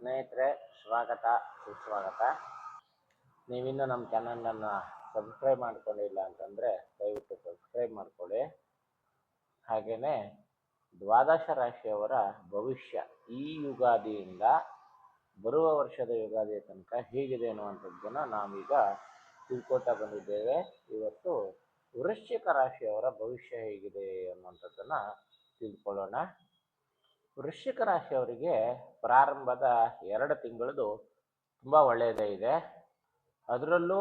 ಸ್ನೇಹಿತರೆ, ಸ್ವಾಗತ, ಸುಸ್ವಾಗತ. ನೀವಿನ್ನೂ ನಮ್ಮ ಚಾನಲನ್ನು ಸಬ್ಸ್ಕ್ರೈಬ್ ಮಾಡ್ಕೊಂಡಿಲ್ಲ ಅಂತಂದರೆ ದಯವಿಟ್ಟು ಸಬ್ಸ್ಕ್ರೈಬ್ ಮಾಡಿಕೊಳ್ಳಿ. ಹಾಗೆಯೇ ದ್ವಾದಶ ರಾಶಿಯವರ ಭವಿಷ್ಯ ಈ ಯುಗಾದಿಯಿಂದ ಬರುವ ವರ್ಷದ ಯುಗಾದಿಯ ತನಕ ಹೇಗಿದೆ ಅನ್ನುವಂಥದ್ದನ್ನು ನಾವೀಗ ತಿಳ್ಕೊತಾ ಬಂದಿದ್ದೇವೆ. ಇವತ್ತು ವೃಶ್ಚಿಕ ರಾಶಿಯವರ ಭವಿಷ್ಯ ಹೇಗಿದೆ ಅನ್ನುವಂಥದ್ದನ್ನು ತಿಳ್ಕೊಳ್ಳೋಣ. ವೃಶ್ಚಿಕ ರಾಶಿಯವರಿಗೆ ಪ್ರಾರಂಭದ ಎರಡು ತಿಂಗಳದು ತುಂಬ ಒಳ್ಳೆಯದೇ ಇದೆ. ಅದರಲ್ಲೂ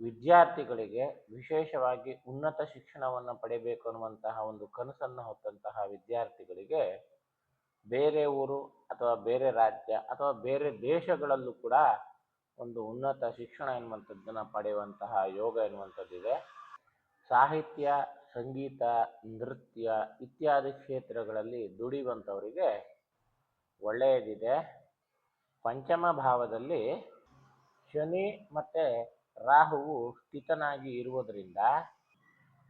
ವಿದ್ಯಾರ್ಥಿಗಳಿಗೆ ವಿಶೇಷವಾಗಿ ಉನ್ನತ ಶಿಕ್ಷಣವನ್ನು ಪಡೆಯಬೇಕು ಅನ್ನುವಂತಹ ಒಂದು ಕನಸನ್ನು ಹೊತ್ತಂತಹ ವಿದ್ಯಾರ್ಥಿಗಳಿಗೆ ಬೇರೆ ಊರು ಅಥವಾ ಬೇರೆ ರಾಜ್ಯ ಅಥವಾ ಬೇರೆ ದೇಶಗಳಲ್ಲೂ ಕೂಡ ಒಂದು ಉನ್ನತ ಶಿಕ್ಷಣ ಎನ್ನುವಂಥದ್ದನ್ನು ಪಡೆಯುವಂತಹ ಯೋಗ ಎನ್ನುವಂಥದ್ದಿದೆ. ಸಾಹಿತ್ಯ ಸಂಗೀತ, ನೃತ್ಯ ಇತ್ಯಾದಿ ಕ್ಷೇತ್ರಗಳಲ್ಲಿ ದುಡಿಯುವಂಥವರಿಗೆ ಒಳ್ಳೆಯದಿದೆ. ಪಂಚಮ ಭಾವದಲ್ಲಿ ಶನಿ ಮತ್ತು ರಾಹುವು ಸ್ಥಿತನಾಗಿ ಇರುವುದರಿಂದ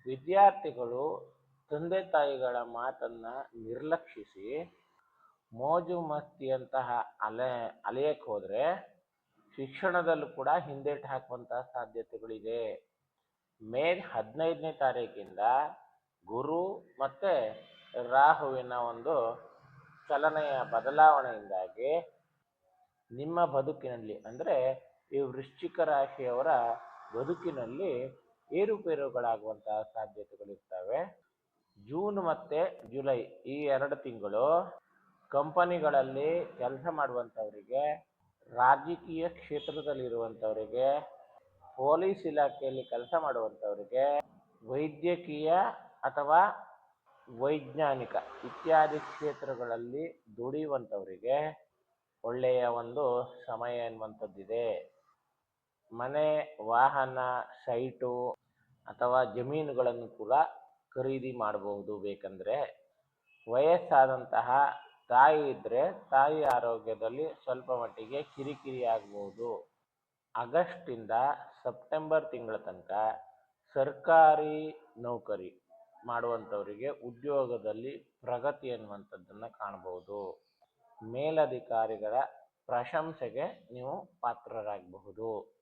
ವಿದ್ಯಾರ್ಥಿಗಳು ತಂದೆ ತಾಯಿಗಳ ಮಾತನ್ನು ನಿರ್ಲಕ್ಷಿಸಿ ಮೋಜು ಮಸ್ತಿಯಂತಹ ಅಲೆ, ಅಲೆಯಕ್ಕೆ ಹೋದರೆ ಶಿಕ್ಷಣದಲ್ಲೂ ಕೂಡ ಹಿಂದೇಟು ಹಾಕುವಂತಹ ಸಾಧ್ಯತೆಗಳಿದೆ. ಮೇ ಹದಿನೈದನೇ ತಾರೀಕಿಂದ ಗುರು ಮತ್ತು ರಾಹುವಿನ ಒಂದು ಚಲನೆಯ ಬದಲಾವಣೆಯಿಂದಾಗಿ ನಿಮ್ಮ ಬದುಕಿನಲ್ಲಿ, ಅಂದರೆ ಈ ವೃಶ್ಚಿಕ ರಾಶಿಯವರ ಬದುಕಿನಲ್ಲಿ ಏರುಪೇರುಗಳಾಗುವಂತಹ ಸಾಧ್ಯತೆಗಳಿರ್ತವೆ ಜೂನ್ ಮತ್ತು ಜುಲೈ ಈ ಎರಡು ತಿಂಗಳು ಕಂಪನಿಗಳಲ್ಲಿ ಕೆಲಸ ಮಾಡುವಂಥವರಿಗೆ, ರಾಜಕೀಯ ಕ್ಷೇತ್ರದಲ್ಲಿರುವಂಥವರಿಗೆ ಪೊಲೀಸ್ ಇಲಾಖೆಯಲ್ಲಿ ಕೆಲಸ ಮಾಡುವಂಥವರಿಗೆ ವೈದ್ಯಕೀಯ ಅಥವಾ ವೈಜ್ಞಾನಿಕ ಇತ್ಯಾದಿ ಕ್ಷೇತ್ರಗಳಲ್ಲಿ ದುಡಿಯುವಂಥವರಿಗೆ ಒಳ್ಳೆಯ ಒಂದು ಸಮಯ ಎನ್ನುವಂಥದ್ದಿದೆ. ಮನೆ, ವಾಹನ, ಸೈಟು ಅಥವಾ ಜಮೀನುಗಳನ್ನು ಕೂಡ ಖರೀದಿ ಮಾಡಬಹುದು. ಬೇಕಂದರೆ ವಯಸ್ಸಾದಂತಹ ತಾಯಿ ಇದ್ದರೆ ತಾಯಿ ಆರೋಗ್ಯದಲ್ಲಿ ಸ್ವಲ್ಪ ಮಟ್ಟಿಗೆ ಕಿರಿಕಿರಿ ಆಗಬಹುದು. ಆಗಸ್ಟಿಂದ ಸೆಪ್ಟೆಂಬರ್ ತಿಂಗಳ ತನಕ ಸರ್ಕಾರಿ ನೌಕರಿ ಮಾಡುವಂಥವರಿಗೆ ಉದ್ಯೋಗದಲ್ಲಿ ಪ್ರಗತಿ ಅನ್ನುವಂಥದ್ದನ್ನು ಕಾಣಬಹುದು. ಮೇಲಧಿಕಾರಿಗಳ ಪ್ರಶಂಸೆಗೆ ನೀವು ಪಾತ್ರರಾಗಬಹುದು.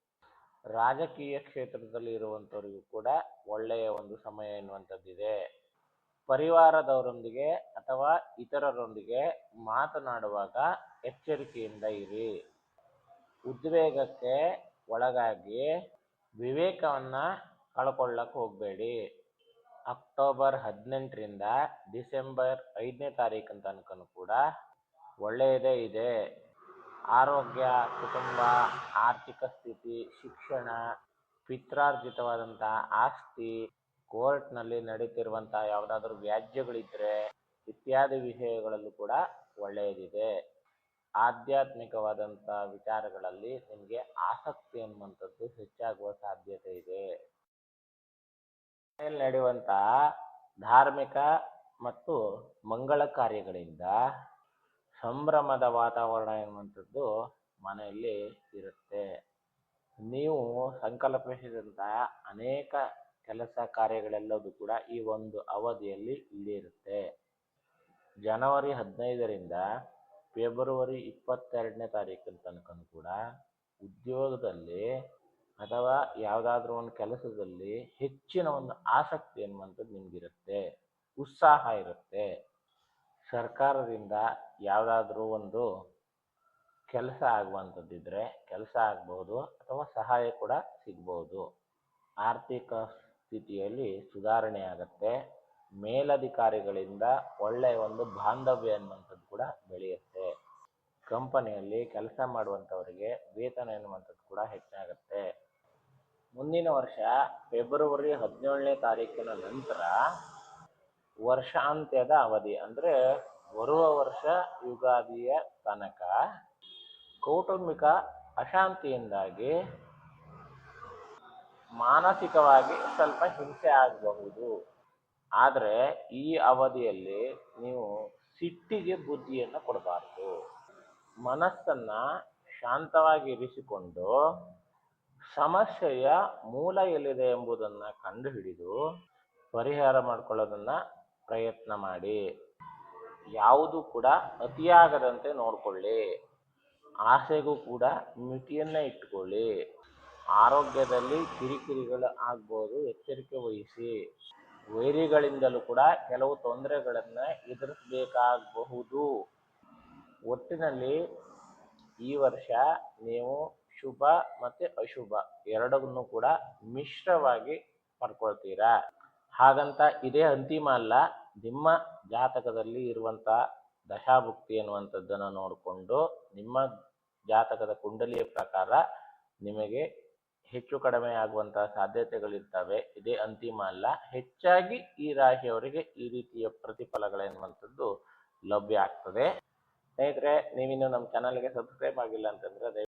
ರಾಜಕೀಯ ಕ್ಷೇತ್ರದಲ್ಲಿ ಇರುವಂಥವರಿಗೂ ಕೂಡ ಒಳ್ಳೆಯ ಒಂದು ಸಮಯ ಎನ್ನುವಂಥದ್ದಿದೆ. ಪರಿವಾರದವರೊಂದಿಗೆ ಅಥವಾ ಇತರರೊಂದಿಗೆ ಮಾತನಾಡುವಾಗ ಎಚ್ಚರಿಕೆಯಿಂದ ಇರಿ. ಉದ್ವೇಗಕ್ಕೆ ಒಳಗಾಗಿ ವಿವೇಕವನ್ನು ಕಳ್ಕೊಳ್ಳಕ್ಕೆ ಹೋಗಬೇಡಿ. ಅಕ್ಟೋಬರ್ ಹದಿನೆಂಟರಿಂದ ಡಿಸೆಂಬರ್ ಐದನೇ ತಾರೀಕಿನ ತನಕನೂ ಕೂಡ ಒಳ್ಳೆಯದೇ ಇದೆ. ಆರೋಗ್ಯ, ಕುಟುಂಬ, ಆರ್ಥಿಕ ಸ್ಥಿತಿ, ಶಿಕ್ಷಣ ಪಿತ್ರಾರ್ಜಿತವಾದಂಥ ಆಸ್ತಿ, ಕೋರ್ಟ್ನಲ್ಲಿ ನಡೀತಿರುವಂಥ ಯಾವುದಾದ್ರೂ ವ್ಯಾಜ್ಯಗಳಿದ್ದರೆ ಇತ್ಯಾದಿ ವಿಷಯಗಳಲ್ಲೂ ಕೂಡ ಒಳ್ಳೆಯದಿದೆ. ಆಧ್ಯಾತ್ಮಿಕವಾದಂಥ ವಿಚಾರಗಳಲ್ಲಿ ನಿಮಗೆ ಆಸಕ್ತಿ ಅನ್ನುವಂಥದ್ದು ಹೆಚ್ಚಾಗುವ ಸಾಧ್ಯತೆ ಇದೆ. ನಡೆಯುವಂಥ ಧಾರ್ಮಿಕ ಮತ್ತು ಮಂಗಳ ಕಾರ್ಯಗಳಿಂದ ಸಂಭ್ರಮದ ವಾತಾವರಣ ಎನ್ನುವಂಥದ್ದು ಮನೆಯಲ್ಲಿ ಇರುತ್ತೆ. ನೀವು ಸಂಕಲ್ಪಿಸಿದಂಥ ಅನೇಕ ಕೆಲಸ ಕಾರ್ಯಗಳೆಲ್ಲವೂ ಕೂಡ ಈ ಒಂದು ಅವಧಿಯಲ್ಲಿ ಇಲ್ಲಿರುತ್ತೆ. ಜನವರಿ ಹದಿನೈದರಿಂದ ಫೆಬ್ರವರಿ ಇಪ್ಪತ್ತೆರಡನೇ ತಾರೀಕಿನ ತನಕನೂ ಕೂಡ ಉದ್ಯೋಗದಲ್ಲಿ ಅಥವಾ ಯಾವುದಾದ್ರೂ ಒಂದು ಕೆಲಸದಲ್ಲಿ ಹೆಚ್ಚಿನ ಒಂದು ಆಸಕ್ತಿ ಅನ್ನುವಂಥದ್ದು ನಿಮಗಿರುತ್ತೆ, ಉತ್ಸಾಹ ಇರುತ್ತೆ. ಸರ್ಕಾರದಿಂದ ಯಾವುದಾದ್ರೂ ಒಂದು ಕೆಲಸ ಆಗುವಂಥದ್ದಿದ್ರೆ ಕೆಲಸ ಆಗ್ಬೋದು ಅಥವಾ ಸಹಾಯ ಕೂಡ ಸಿಗ್ಬೋದು. ಆರ್ಥಿಕ ಸ್ಥಿತಿಯಲ್ಲಿ ಸುಧಾರಣೆ ಆಗುತ್ತೆ. ಮೇಲಧಿಕಾರಿಗಳಿಂದ ಒಳ್ಳೆಯ ಒಂದು ಬಾಂಧವ್ಯ ಅನ್ನುವಂಥದ್ದು ಕೂಡ ಬೆಳೆಯುತ್ತೆ. ಕಂಪನಿಯಲ್ಲಿ ಕೆಲಸ ಮಾಡುವಂಥವರಿಗೆ ವೇತನ ಎನ್ನುವಂಥದ್ದು ಕೂಡ ಹೆಚ್ಚಾಗುತ್ತೆ ಮುಂದಿನ ವರ್ಷ ಫೆಬ್ರವರಿ ಹದಿನೇಳನೇ ತಾರೀಕಿನ ನಂತರ ವರ್ಷಾಂತ್ಯದ ಅವಧಿ ಅಂದರೆ ಬರುವ ವರ್ಷ ಯುಗಾದಿಯ ತನಕ ಕೌಟುಂಬಿಕ ಅಶಾಂತಿಯಿಂದಾಗಿ ಮಾನಸಿಕವಾಗಿ ಸ್ವಲ್ಪ ಹಿಂಸೆ ಆಗಬಹುದು. ಆದರೆ ಈ ಅವಧಿಯಲ್ಲಿ ನೀವು ಸಿಟ್ಟಿಗೆ ಬುದ್ಧಿಯನ್ನು ಕೊಡಬಾರ್ದು. ಮನಸ್ಸನ್ನು ಶಾಂತವಾಗಿ ಇರಿಸಿಕೊಂಡು ಸಮಸ್ಯೆಯ ಮೂಲ ಎಲ್ಲಿದೆ ಎಂಬುದನ್ನು ಕಂಡುಹಿಡಿದು ಪರಿಹಾರ ಮಾಡ್ಕೊಳ್ಳೋದನ್ನು ಪ್ರಯತ್ನ ಮಾಡಿ. ಯಾವುದು ಕೂಡ ಅತಿಯಾಗದಂತೆ ನೋಡಿಕೊಳ್ಳಿ. ಆಸೆಗೂ ಕೂಡ ಮಿತಿಯನ್ನ ಇಟ್ಕೊಳ್ಳಿ. ಆರೋಗ್ಯದಲ್ಲಿ ಕಿರಿಕಿರಿಗಳು ಆಗ್ಬೋದು, ಎಚ್ಚರಿಕೆ ವಹಿಸಿ. ವೈರಿಗಳಿಂದಲೂ ಕೂಡ ಕೆಲವು ತೊಂದರೆಗಳನ್ನು ಎದುರಿಸಬೇಕಾಗಬಹುದು. ಒಟ್ಟಿನಲ್ಲಿ ಈ ವರ್ಷ ನೀವು ಶುಭ ಮತ್ತೆ ಅಶುಭ ಎರಡನ್ನೂ ಕೂಡ ಮಿಶ್ರವಾಗಿ ಪಡ್ಕೊಳ್ತೀರಾ? ಹಾಗಂತ ಇದೇ ಅಂತಿಮ ಅಲ್ಲ, ನಿಮ್ಮ ಜಾತಕದಲ್ಲಿ ಇರುವಂತ ದಶಾಭುಕ್ತಿ ಅನ್ನುವಂಥದ್ದನ್ನು ನೋಡಿಕೊಂಡು ನಿಮ್ಮ ಜಾತಕದ ಕುಂಡಲಿಯ ಪ್ರಕಾರ ನಿಮಗೆ ಹೆಚ್ಚು ಕಡಿಮೆ ಆಗುವಂತಹ ಸಾಧ್ಯತೆಗಳಿರ್ತವೆ. ಇದೇ ಅಂತಿಮ ಅಲ್ಲ, ಹೆಚ್ಚಾಗಿ ಈ ರಾಶಿಯವರಿಗೆ ಈ ರೀತಿಯ ಪ್ರತಿಫಲಗಳೆನ್ನುವಂಥದ್ದು ಲಭ್ಯ ಆಗ್ತದೆ. ಸ್ನೇಹಿತರೆ ನೀವಿನ್ನು ನಮ್ಮ ಚಾನಲ್ಗೆ ಸಬ್ಸ್ಕ್ರೈಬ್ ಆಗಿಲ್ಲ ಅಂತಂದ್ರೆ ದಯವಿಟ್ಟು